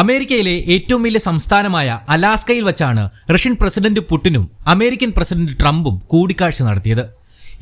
അമേരിക്കയിലെ ഏറ്റവും വലിയ സംസ്ഥാനമായ അലാസ്കയിൽ വച്ചാണ് റഷ്യൻ പ്രസിഡന്റ് പുടിനും അമേരിക്കൻ പ്രസിഡന്റ് ട്രംപും കൂടിക്കാഴ്ച നടത്തിയത്.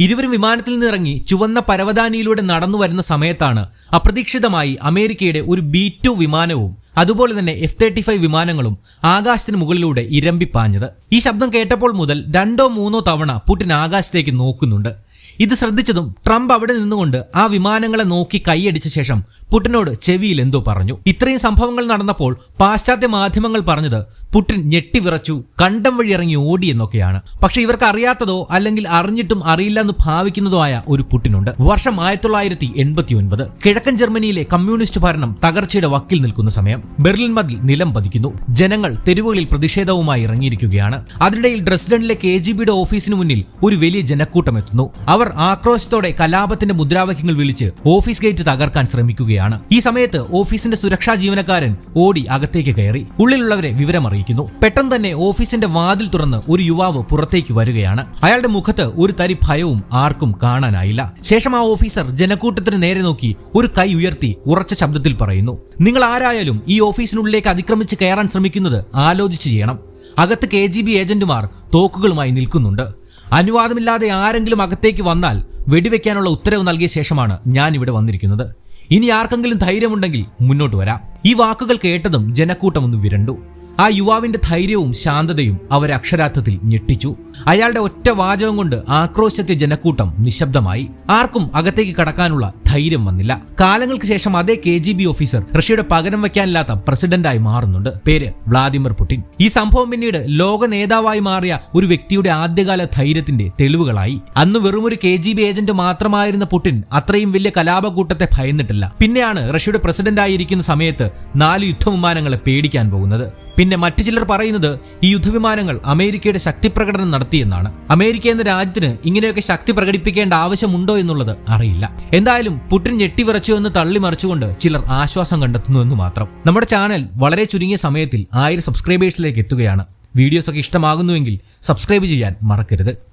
ഇരുവരും വിമാനത്തിൽ നിന്നിറങ്ങി ചുവന്ന പരവതാനിയിലൂടെ നടന്നു വരുന്ന സമയത്താണ് അപ്രതീക്ഷിതമായി അമേരിക്കയുടെ ഒരു ബി ടു വിമാനവും അതുപോലെ തന്നെ എഫ് തേർട്ടി ഫൈവ് വിമാനങ്ങളും ആകാശത്തിന് മുകളിലൂടെ ഇരമ്പിപ്പാഞ്ഞത് ഈ ശബ്ദം കേട്ടപ്പോൾ മുതൽ രണ്ടോ മൂന്നോ തവണ പുടിൻ ആകാശത്തേക്ക് നോക്കുന്നുണ്ട്. ഇത് ശ്രദ്ധിച്ചതും ട്രംപ് അവിടെ നിന്നുകൊണ്ട് ആ വിമാനങ്ങളെ നോക്കി കൈയടിച്ച ശേഷം പുടിനോട് ചെവിയിൽ എന്തോ പറഞ്ഞു. ഇത്രയും സംഭവങ്ങൾ നടന്നപ്പോൾ പാശ്ചാത്യ മാധ്യമങ്ങൾ പറഞ്ഞത് പുടിൻ ഞെട്ടിവിറച്ചു കണ്ടം വഴി ഇറങ്ങി ഓടി എന്നൊക്കെയാണ്. പക്ഷെ ഇവർക്ക് അറിയാത്തതോ അല്ലെങ്കിൽ അറിഞ്ഞിട്ടും അറിയില്ല എന്ന് ഭാവിക്കുന്നതോ ആയ ഒരു പുട്ടിനുണ്ട് വർഷം ആയിരത്തി തൊള്ളായിരത്തി എൺപത്തി ഒൻപത് കിഴക്കൻ ജർമ്മനിയിലെ കമ്മ്യൂണിസ്റ്റ് ഭരണം തകർച്ചയുടെ വക്കിൽ നിൽക്കുന്ന സമയം. ബെർലിൻ മതിൽ നിലം പതിക്കുന്നു. ജനങ്ങൾ തെരുവുകളിൽ പ്രതിഷേധവുമായി ഇറങ്ങിയിരിക്കുകയാണ്. അതിനിടയിൽ ഡ്രസ്ഡനിലെ കെ ജി ബിയുടെ ഓഫീസിന് മുന്നിൽ ഒരു വലിയ ജനക്കൂട്ടം എത്തുന്നു. അവർ ആക്രോശത്തോടെ കലാപത്തിന്റെ മുദ്രാവാക്യങ്ങൾ വിളിച്ച് ഓഫീസ് ഗേറ്റ് തകർക്കാൻ ശ്രമിക്കുകയാണ്. ഈ സമയത്ത് ഓഫീസിന്റെ സുരക്ഷാ ജീവനക്കാരൻ ഓടി അകത്തേക്ക് കയറി. ഉള്ളിലുള്ളവരെ വിവരമറിയിക്കുന്നു പെട്ടെന്ന് തന്നെ ഓഫീസിന്റെ വാതിൽ തുറന്ന് ഒരു യുവാവ് പുറത്തേക്ക് വരികയാണ്. അയാളുടെ മുഖത്ത് ഒരു തരി ഭയവും ആർക്കും കാണാനായില്ല. ശേഷം ആ ഓഫീസർ ജനക്കൂട്ടത്തിന് നേരെ നോക്കി ഒരു കൈ ഉയർത്തി ഉറച്ച ശബ്ദത്തിൽ പറയുന്നു. നിങ്ങൾ ആരായാലും ഓഫീസിനുള്ളിലേക്ക് അതിക്രമിച്ച് കയറാൻ ശ്രമിക്കുന്നത് ആലോചിച്ച് ചെയ്യണം. അകത്ത് കെ ജി ബി ഏജന്റുമാർ തോക്കുകളുമായി നിൽക്കുന്നുണ്ട്. അനുവാദമില്ലാതെ ആരെങ്കിലും അകത്തേക്ക് വന്നാൽ വെടിവെക്കാനുള്ള ഉത്തരവ് നൽകിയ ശേഷമാണ് ഞാൻ ഇവിടെ വന്നിരിക്കുന്നത്. ഇനി ആർക്കെങ്കിലും ധൈര്യമുണ്ടെങ്കിൽ മുന്നോട്ട് വരാം. ഈ വാക്കുകൾ കേട്ടതും ജനക്കൂട്ടം ഒന്ന് വിരണ്ടു. ആ യുവാവിന്റെ ധൈര്യവും ശാന്തതയും അവരെ അക്ഷരാർത്ഥത്തിൽ ഞെട്ടിച്ചു. അയാളുടെ ഒറ്റ വാചകം കൊണ്ട് ആക്രോശത്തെ ജനക്കൂട്ടം നിശബ്ദമായി. ആർക്കും അകത്തേക്ക് കടക്കാനുള്ള ധൈര്യം വന്നില്ല. കാലങ്ങൾക്ക് ശേഷം അതേ കെ ജി ബി ഓഫീസർ റഷ്യയുടെ പകരം വയ്ക്കാനില്ലാത്ത പ്രസിഡന്റായി മാറുന്നുണ്ട്. പേര് വ്ളാദിമിർ പുടിൻ. ഈ സംഭവം പിന്നീട് ലോക നേതാവായി മാറിയ ഒരു വ്യക്തിയുടെ ആദ്യകാല ധൈര്യത്തിന്റെ തെളിവുകളായി. അന്ന് വെറുമൊരു കെ ജി ബി ഏജന്റ് മാത്രമായിരുന്ന പുടിൻ അത്രയും വലിയ കലാപകൂട്ടത്തെ ഭയന്നിട്ടില്ല. പിന്നെയാണ് റഷ്യയുടെ പ്രസിഡന്റായിരിക്കുന്ന സമയത്ത് നാല് യുദ്ധവിമാനങ്ങളെ പേടിക്കാൻ പോകുന്നത്. പിന്നെ മറ്റു ചിലർ പറയുന്നത് ഈ യുദ്ധവിമാനങ്ങൾ അമേരിക്കയുടെ ശക്തി പ്രകടനം നടത്തിയെന്നാണ്. അമേരിക്ക എന്ന രാജ്യത്തിന് ഇങ്ങനെയൊക്കെ ശക്തി പ്രകടിപ്പിക്കേണ്ട ആവശ്യമുണ്ടോ എന്നുള്ളത് അറിയില്ല. എന്തായാലും പുടിൻ ഞെട്ടിവിറച്ചു എന്ന് തള്ളിമറിച്ചുകൊണ്ട് ചിലർ ആശ്വാസം കണ്ടെത്തുന്നു എന്ന് മാത്രം. നമ്മുടെ ചാനൽ വളരെ ചുരുങ്ങിയ സമയത്തിൽ ആയിരം സബ്സ്ക്രൈബേഴ്സിലേക്ക് എത്തുകയാണ്. വീഡിയോസ് ഒക്കെ ഇഷ്ടമാകുന്നുവെങ്കിൽ സബ്സ്ക്രൈബ് ചെയ്യാൻ മറക്കരുത്.